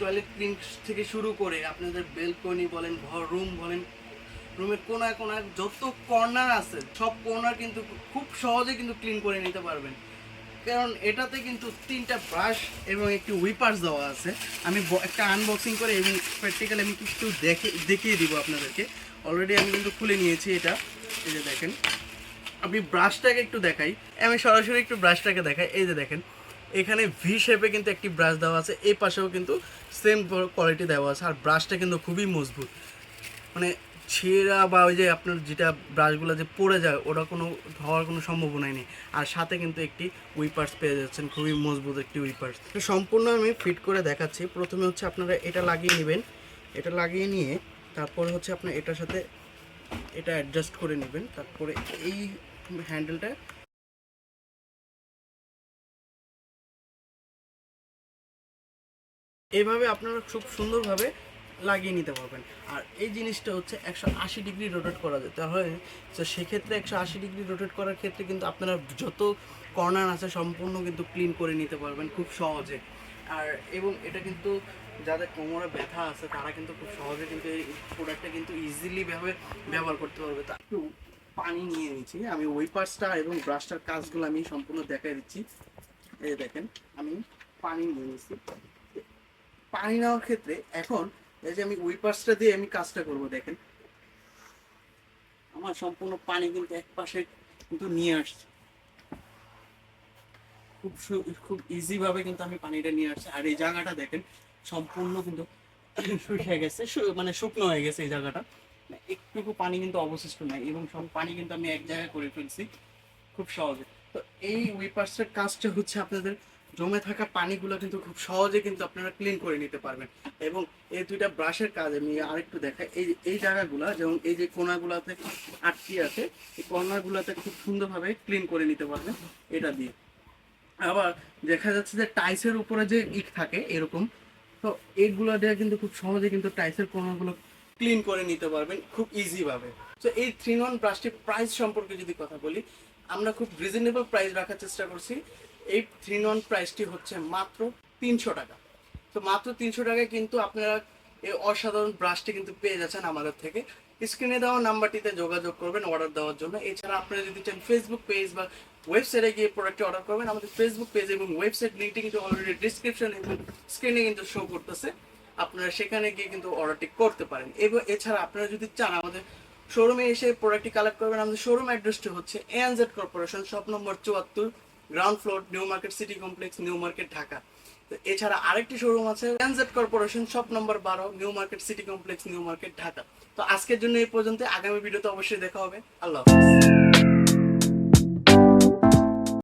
Toilet clean থেকে শুরু করে আপনাদের বেলকনি বলেন, ঘর রুম বলেন রুমের কোনায় কোনায় যত কর্নার আছে, সব কর্নার কিন্তু খুব সহজে কিন্তু ক্লিন করে নিতে পারবেন। কারণ এটাতে কিন্তু তিনটা ব্রাশ এবং একটি উইপার্স দেওয়া আছে। আমি একটা আনবক্সিং করে এবং প্র্যাকটিক্যাল আমি কিছু দেখে, দেখিয়ে দিব আপনাদেরকে। অলরেডি আমি কিন্তু খুলে নিয়েছি এটা। এই যে দেখেন। আপনি ব্রাশটাকে একটু দেখাই। আমি সরাসরি একটু ব্রাশটাকে দেখাই। এই যে দেখেন। এখানে ভি শেপে কিন্তু একটি ব্রাশ দেওয়া আছে, এই পাশেও কিন্তু সেম কোয়ালিটি দেওয়া আছে, আর ব্রাশটা কিন্তু খুবই মজবুত। মানে ছেঁড়া বা ওই যে আপনার যেটা ব্রাশগুলো যে পড়ে যায়, ওটা কোনো হওয়ার কোনো সম্ভাবনাই নেই। আর সাথে কিন্তু একটি উইপার্স পেয়ে যাচ্ছেন, খুবই মজবুত একটি উইপার্স সম্পূর্ণ আমি ফিট করে দেখাচ্ছি। প্রথমে হচ্ছে আপনারা এটা লাগিয়ে নেবেন। এটা লাগিয়ে নিয়ে তারপরে হচ্ছে আপনার এটার সাথে এটা অ্যাডজাস্ট করে নেবেন। তারপরে এই হ্যান্ডেলটা এইভাবে আপনারা খুব সুন্দরভাবে লাগিয়ে নিতে পারবেন। আর এই জিনিসটা হচ্ছে একশো আশি ডিগ্রি রোটেট করা যেতে হয় তো সেক্ষেত্রে একশো আশি ডিগ্রি রোটেট করার ক্ষেত্রে কিন্তু আপনারা যত কর্নার আছে সম্পূর্ণ কিন্তু ক্লিন করে নিতে পারবেন খুব সহজে। আর এবং এটা কিন্তু যাদের কোমরে ব্যথা আছে, তারা কিন্তু খুব সহজে কিন্তু এই প্রোডাক্টটা কিন্তু ইজিলি ভাবে ব্যবহার করতে পারবে। তা একটু পানি নিয়ে নিচ্ছি। আমি ওয়েপার্সটা এবং ব্রাশটার কাজগুলো আমি সম্পূর্ণ দেখাই দিচ্ছি। এই দেখেন, আমি পানি নিয়ে নিচ্ছি। পানি নেওয়ার ক্ষেত্রে এখন এই যে আমি উইপার্সটা দিয়ে আমি কাজটা করব, দেখেন। আমার সম্পূর্ণ পানি কিন্তু এক পাশে কিন্তু নিয়ে আসছে। খুব খুব ইজি ভাবে কিন্তু আমি পানিটা নিয়ে আসছি। আর এই জায়গাটা দেখেন, সম্পূর্ণ কিন্তু শুকিয়ে গেছে মানে শুকনো হয়ে গেছে এই জায়গাটা। মানে একটুকু পানি কিন্তু অবশিষ্ট নাই এবং সব পানি কিন্তু আমি এক জায়গায় করে ফেলছি খুব সহজে। তো এই উইপার্সের কাজটা হচ্ছে আপনাদের জমে থাকা পানিগুলো কিন্তু খুব সহজে কিন্তু আপনারা ক্লিন করে নিতে পারবেন। এবং এই দুইটা ব্রাশের কাজ আমি আরেকটু দেখাই। এই এই জায়গাগুলো, যেমন এই যে কোনাগুলোতে আটকে আছে, এই কর্নারগুলোতে খুব সুন্দরভাবে ক্লিন করে নিতে পারবেন এটা দিয়ে। আবার দেখা যাচ্ছে যে টাইসের উপরে যে ইট থাকে, এরকম, তো এইগুলো দিয়ে কিন্তু খুব সহজে কিন্তু টাইসের কর্নারগুলো ক্লিন করে নিতে পারবেন খুব ইজিভাবে তো এই থ্রি ওয়ান ব্রাশটির প্রাইস সম্পর্কে যদি কথা বলি, আমরা খুব রিজনেবল প্রাইস রাখার চেষ্টা করছি। এই থ্রি নন প্রাইসটি হচ্ছে মাত্র তিনশো টাকা। তো মাত্র তিনশো টাকায় কিন্তু আপনারা এই অসাধারণ ব্রাশটি কিন্তু পেয়ে যাচ্ছেন আমাদের থেকে। স্ক্রিনে দেওয়া নাম্বারটিতে যোগাযোগ করবেন অর্ডার দেওয়ার জন্য। এছাড়া আপনারা যদি চান ফেসবুক পেজ বা ওয়েবসাইটে গিয়ে প্রোডাক্টটি অর্ডার করবেন, আমাদের ফেসবুক পেজ এবং ওয়েবসাইট লিঙ্কটি কিন্তু অলরেডি ডিসক্রিপশন এবং স্ক্রিনে কিন্তু শো করতেছে। আপনারা সেখানে গিয়ে কিন্তু অর্ডারটি করতে পারেন। এবং এছাড়া আপনারা যদি চান আমাদের শোরুমে এসে প্রোডাক্টটি কালেক্ট করবেন, আমাদের শোরুম অ্যাড্রেসটি হচ্ছে এএনজেড কর্পোরেশন শপ নম্বর চুয়াত্তর ground floor new market city complex new market Dhaka এছাড়া আরেকটি শোরুম আছে ট্রানজেট কর্পোরেশন শপ নম্বর বারো new market city complex new market Dhaka তো আজকের জন্য এই পর্যন্ত আগামী ভিডিওতে অবশ্যই দেখা হবে। আল্লাহ হাফিজ।